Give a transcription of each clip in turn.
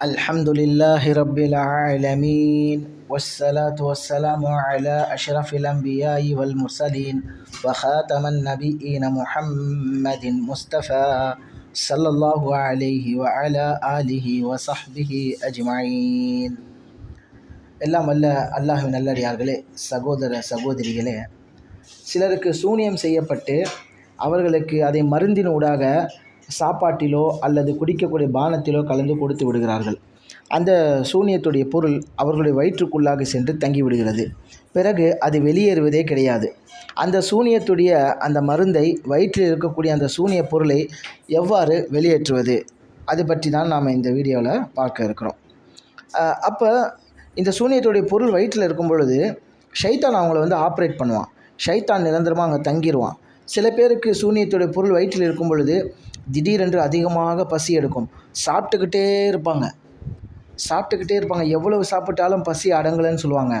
الحمد لله رب العالمين والصلاة والسلام على أشرف الأنبياء والمرسلين وخاتم النبيين محمد مصطفى صلى الله عليه وعلى آله وصحبه أجمعين எல்லாம் வல்ல அல்லாஹ்வின் நல்லடியார்களே சகோதர சகோதரிகளே சிலருக்கு சூனியம் செய்யப்பட்டு அவர்களுக்கு அதை மருந்தினூடாக சாப்பாட்டிலோ அல்லது குடிக்கக்கூடிய பானத்திலோ கலந்து கொடுத்து விடுகிறார்கள். அந்த சூனியத்துடைய பொருள் அவர்களுடைய வயிற்றுக்குள்ளாக சென்று தங்கி விடுகிறது பிறகு அது வெளியேறுவதே கிடையாது. அந்த சூனியத்துடைய அந்த மருந்தை வயிற்றில் இருக்கக்கூடிய அந்த சூனிய பொருளை எவ்வாறு வெளியேற்றுவது? அது பற்றி தான் நாம் இந்த வீடியோவில் பார்க்க இருக்கிறோம். அப்போ இந்த சூனியத்துடைய பொருள் வயிற்றில் இருக்கும் பொழுது ஷைத்தான் அவங்கள வந்து ஆப்ரேட் பண்ணுவான். ஷைத்தான் நிரந்தரமாக அங்கே தங்கிடுவான் சில பேருக்கு சூனியத்துடைய பொருள் வயிற்றில் இருக்கும் பொழுது திடீரென்று அதிகமாக பசி எடுக்கும். சாப்பிட்டுக்கிட்டே இருப்பாங்க. சாப்பிட்டுக்கிட்டே இருப்பாங்க. எவ்வளவு சாப்பிட்டாலும் பசி அடங்கலைன்னு சொல்லுவாங்க.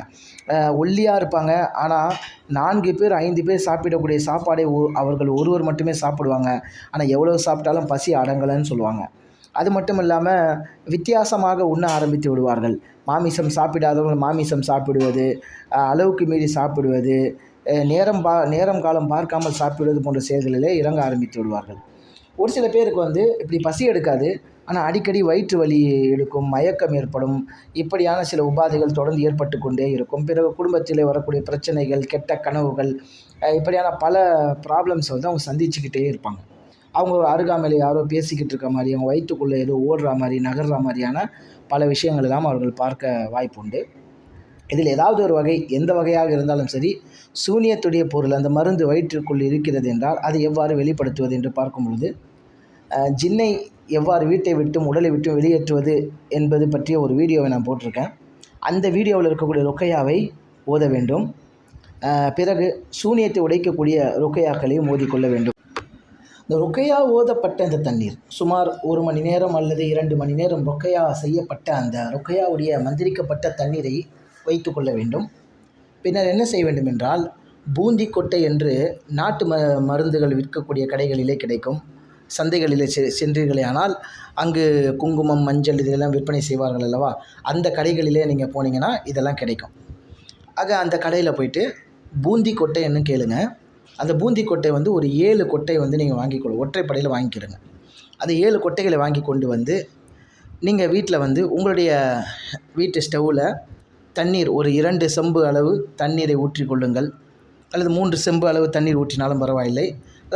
ஒல்லியாக இருப்பாங்க. ஆனால் நான்கு பேர் ஐந்து பேர் சாப்பிடக்கூடிய சாப்பாடை அவர்கள் ஒருவர் மட்டுமே சாப்பிடுவாங்க. ஆனால் எவ்வளவு சாப்பிட்டாலும் பசி அடங்கலைன்னு சொல்லுவாங்க. அது மட்டும் இல்லாமல் வித்தியாசமாக உண்ண ஆரம்பித்து விடுவார்கள். மாமிசம் சாப்பிடாதவர்கள் மாமிசம் சாப்பிடுவது அளவுக்கு மீறி சாப்பிடுவது நேரம் பா நேரம் காலம் பார்க்காமல் சாப்பிடுவது போன்ற செயல்களிலே இறங்க ஆரம்பித்து விடுவார்கள். ஒரு சில பேருக்கு வந்து இப்படி பசி எடுக்காது ஆனால் அடிக்கடி வயிற்று வலி எடுக்கும் மயக்கம் ஏற்படும். இப்படியான சில உபாதைகள் தொடர்ந்து ஏற்பட்டு கொண்டே இருக்கும். பிறகு குடும்பத்தில் வரக்கூடிய பிரச்சனைகள் கெட்ட கனவுகள் இப்படியான பல ப்ராப்ளம்ஸ் வந்து அவங்க சந்திச்சுக்கிட்டே இருப்பாங்க. அவங்க அருகாமையில் யாரோ பேசிக்கிட்டு இருக்க மாதிரி அவங்க வயிற்றுக்குள்ளே ஏதோ ஓடுற மாதிரி நகர்ற மாதிரியான பல விஷயங்கள் எல்லாம் அவர்கள் பார்க்க வாய்ப்புண்டு. இதில் ஏதாவது ஒரு வகை எந்த வகையாக இருந்தாலும் சரி சூனியத்துடைய பொருள் அந்த மருந்து வயிற்றுக்குள் இருக்கிறது என்றால் அதை எவ்வாறு வெளிப்படுத்துவது என்று பார்க்கும் பொழுது ஜின்னை எவ்வாறு வீட்டை விட்டும் உடலை விட்டும் வெளியேற்றுவது என்பது பற்றிய ஒரு வீடியோவை நான் போட்டிருக்கேன். அந்த வீடியோவில் இருக்கக்கூடிய ருக்கையாவை ஓத வேண்டும். பிறகு சூனியத்தை உடைக்கக்கூடிய ருக்கையாக்களையும் ஓதிக்கொள்ள வேண்டும். இந்த ருக்கையா ஓதப்பட்ட இந்த தண்ணீர் சுமார் ஒரு மணி நேரம் அல்லது இரண்டு மணி நேரம் ருக்கையா செய்யப்பட்ட அந்த ருக்கையாவுடைய மந்திரிக்கப்பட்ட தண்ணீரை வைத்து கொள்ள வேண்டும். பின்னர் என்ன செய்ய வேண்டும் என்றால் பூந்தி கொட்டை என்று நாட்டு ம மருந்துகள் விற்கக்கூடிய கடைகளிலே கிடைக்கும். சந்தைகளிலே செ சென்றீர்களே ஆனால் அங்கு குங்குமம் மஞ்சள் இதெல்லாம் விற்பனை செய்வார்கள் அல்லவா? அந்த கடைகளிலே நீங்கள் போனீங்கன்னா இதெல்லாம் கிடைக்கும். ஆக அந்த கடையில் போயிட்டு பூந்தி கொட்டைன்னு கேளுங்க. அந்த பூந்தி கொட்டை வந்து ஒரு ஏழு கொட்டை வந்து நீங்கள் வாங்கிக்கொள்ளும் ஒற்றைப்படையில் வாங்கிக்கிடுங்க. அந்த ஏழு கொட்டைகளை வாங்கி கொண்டு வந்து நீங்கள் வீட்டில் வந்து உங்களுடைய வீட்டு ஸ்டவ்வில் தண்ணீர் ஒரு இரண்டு செம்பு அளவு தண்ணீரை ஊற்றி கொள்ளுங்கள் அல்லது மூன்று செம்பு அளவு தண்ணீர் ஊற்றினாலும் பரவாயில்லை.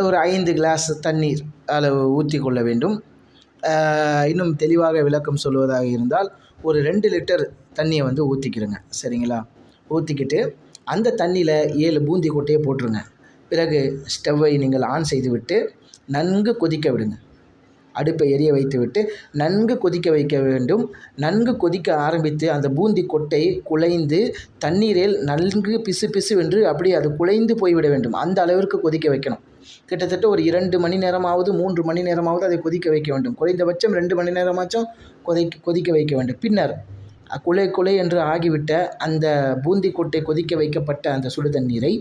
ஒரு ஐந்து கிளாஸ் தண்ணீர் அளவு ஊற்றி கொள்ள வேண்டும் இன்னும் தெளிவாக விளக்கம் சொல்வதாக இருந்தால் ஒரு ரெண்டு லிட்டர் தண்ணியை வந்து ஊற்றிக்கிடுங்க. சரிங்களா? ஊற்றிக்கிட்டு அந்த தண்ணியில் ஏழு பூந்தி கொட்டையை போட்டுருங்க. பிறகு ஸ்டவ்வை நீங்கள் ஆன் செய்துவிட்டு நன்கு கொதிக்க விடுங்க. அடுப்பை எரிய வைத்துவிட்டு நன்கு கொதிக்க வைக்க வேண்டும். நன்கு கொதிக்க ஆரம்பித்து அந்த பூந்தி கொட்டை குலைந்து தண்ணீரில் நன்கு பிசு பிசுவென்று அப்படியே அது குலைந்து போய்விட வேண்டும். அந்த அளவிற்கு கொதிக்க வைக்கணும். கிட்டத்தட்ட ஒரு இரண்டு மணி நேரமாவது மூன்று மணி நேரமாவது அதை கொதிக்க வைக்க வேண்டும். குறைந்தபட்சம் ரெண்டு மணி நேரமாச்சும் கொதிக்க கொதிக்க வைக்க வேண்டும். பின்னர் குலை குலை என்று ஆகிவிட்ட அந்த பூந்தி கொட்டை கொதிக்க வைக்கப்பட்ட அந்த சுடு தண்ணீரை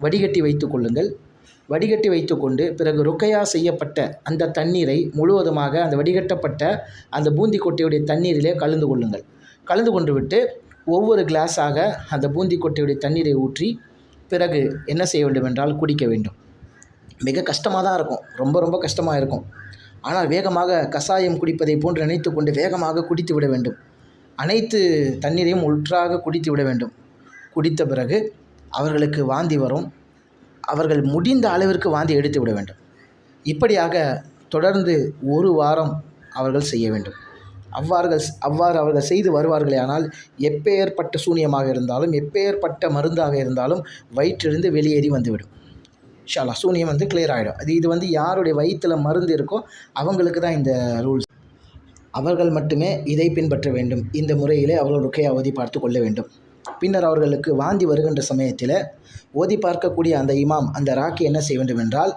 வடிகட்டி வைத்து கொள்ளுங்கள். வடிகட்டி வைத்துக்கொண்டு பிறகு ருக்கையா செய்யப்பட்ட அந்த தண்ணீரை முழுவதுமாக அந்த வடிகட்டப்பட்ட அந்த பூந்தி கொட்டையுடைய தண்ணீரிலே கலந்து கொள்ளுங்கள். கலந்து கொண்டு விட்டு ஒவ்வொரு கிளாஸாக அந்த பூந்தி கொட்டையுடைய தண்ணீரை ஊற்றி பிறகு என்ன செய்ய வேண்டும் என்றால் குடிக்க வேண்டும். மிக கஷ்டமாக தான் இருக்கும். ரொம்ப ரொம்ப கஷ்டமாக இருக்கும். ஆனால் வேகமாக கஷாயம் குடிப்பதை போன்று நினைத்து கொண்டு வேகமாக குடித்து விட வேண்டும். அனைத்து தண்ணீரையும் உற்றாக குடித்து விட வேண்டும். குடித்த பிறகு அவர்களுக்கு வாந்தி வரும். அவர்கள் முடிந்த அளவிற்கு வாந்தி எடுத்து விட வேண்டும். இப்படியாக தொடர்ந்து ஒரு வாரம் அவர்கள் செய்ய வேண்டும். அவ்வாறுகள் அவ்வாறு அவர்கள் செய்து வருவார்களே ஆனால் எப்பேற்பட்ட சூனியமாக இருந்தாலும் எப்பேற்பட்ட மருந்தாக இருந்தாலும் வயிற்றிலிருந்து வெளியேறி வந்துவிடும். ஷாலா சூனியம் வந்து கிளியர் ஆகிடும் அது இது வந்து யாருடைய வயிற்றில் மருந்து இருக்கோ அவங்களுக்கு தான் இந்த ரூல்ஸ் அவர்கள் மட்டுமே இதை பின்பற்ற வேண்டும். இந்த முறையிலே அவர்கள் ருக்கையாவதி பார்த்து கொள்ள வேண்டும். பின்னர் அவர்களுக்கு வாந்தி வருகின்ற சமயத்தில் ஓதி பார்க்கக்கூடிய அந்த இமாம் அந்த ராக்கி என்ன செய்ய வேண்டும் என்றால்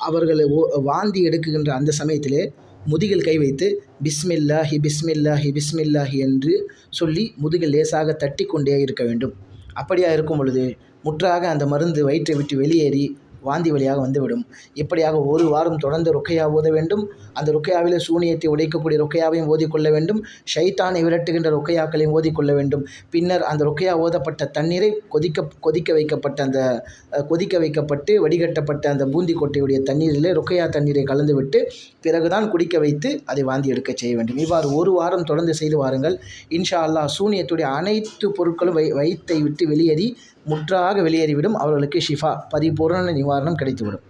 அவர்களை வாந்தி எடுக்குகின்ற அந்த சமயத்திலே முதுகில் கை வைத்து பிஸ்மில்லாஹி பிஸ்மில்லாஹி பிஸ்மில்லாஹி என்று சொல்லி முதுகில் லேசாக தட்டி கொண்டே இருக்க வேண்டும். அப்படியா இருக்கும் பொழுது முற்றாக அந்த மருந்து வயிற்றை விட்டு வெளியேறி வாந்தி வழியாக வந்துவிடும். இப்படியாக ஒரு வாரம் தொடர்ந்து ருக்கையா ஓத வேண்டும். அந்த ருக்கையாவில் சூனியத்தை உடைக்கக்கூடிய ருக்கையாவையும் ஓதிக்கொள்ள வேண்டும். ஷைத்தானை விரட்டுகின்ற ருக்கையாக்களையும் ஓதிக்கொள்ள வேண்டும். பின்னர் அந்த ருக்கையா ஓதப்பட்ட தண்ணீரை கொதிக்க கொதிக்க வைக்கப்பட்ட அந்த கொதிக்க வைக்கப்பட்டு வடிகட்டப்பட்ட அந்த பூந்தி கொட்டையுடைய தண்ணீரிலே ருக்கையா தண்ணீரை கலந்துவிட்டு பிறகுதான் குடிக்க வைத்து அதை வாந்தி எடுக்க செய்ய வேண்டும். இவ்வாறு ஒரு வாரம் தொடர்ந்து செய்து வாருங்கள். இன்ஷா அல்லாஹ் சூனியத்துடைய அனைத்து பொருட்களும் வை வயிற்றை விட்டு வெளியேறி முற்றாக வெளியேறிவிடும். அவர்களுக்கு ஷிஃபா பரிபூர்ண நிவாரணம் கிடைத்துவிடும்.